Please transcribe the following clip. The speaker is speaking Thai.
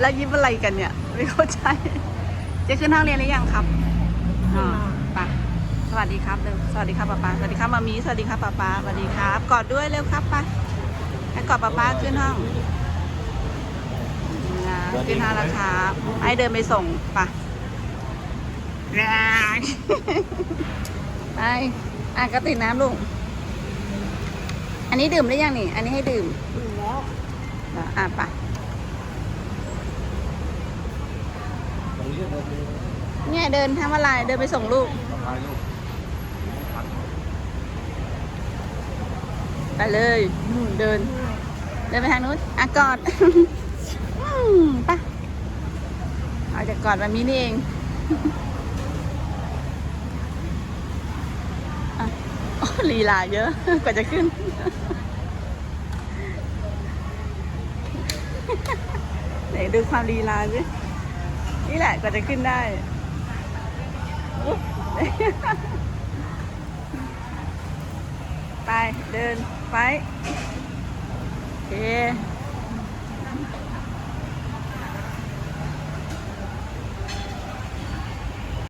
แล้วยิ้มอะไรกันเนี่ย ไม่เข้าใจ จะขึ้นห้องเรียนหรือยังครับอ๋อไปะสวัสดีครับเร็วสวัสดีครับป๊าป๊าสวัสดีครับมามีสวัสดีครับป๊าป๊าสวัสดีครับ กอดด้วยเร็วครับไปให้กอดป๊าป๊าขึ้นห้องนะขึ้นห้องแล้วครับให้เดินไปส่งไปะไปอะกระติกน้ำลุงอันนี้ดื่มหรือยังนี่ อันนี้ให้ดื่มถึงแล้วเหรออะไปะ ตรงนี้จะ เดินไปเนี่ยเดินทำอะไรเดินไปส่งลูกสะพายลูกไปเลยนู่นเดิน เดินไปทางนู้นอะกอดอืมไปะเอาจากกอดแบบนี้นี่เองอะโอ้ลีลาเยอะกว่าจะขึ้น ไหนดูความลีลาสิ นี่แหละกว่าจะขึ้นได้ไป เดิน ไป โอเค